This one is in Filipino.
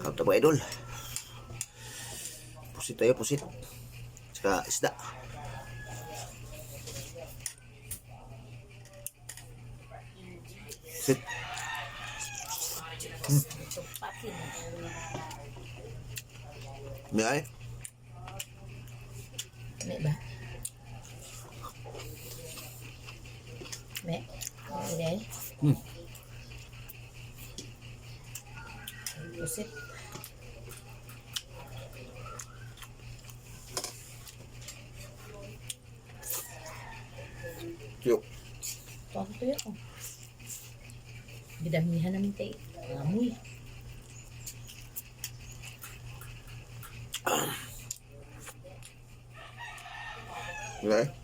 Kauta mga idol. Pusit tayo, pusit. Saka isda. Pusit. Tupakin. May ay. May ba? May? May Hmm. Pusit. Yo. Pag ito yun. Gidamihan namin tayo. Amoy. Ay.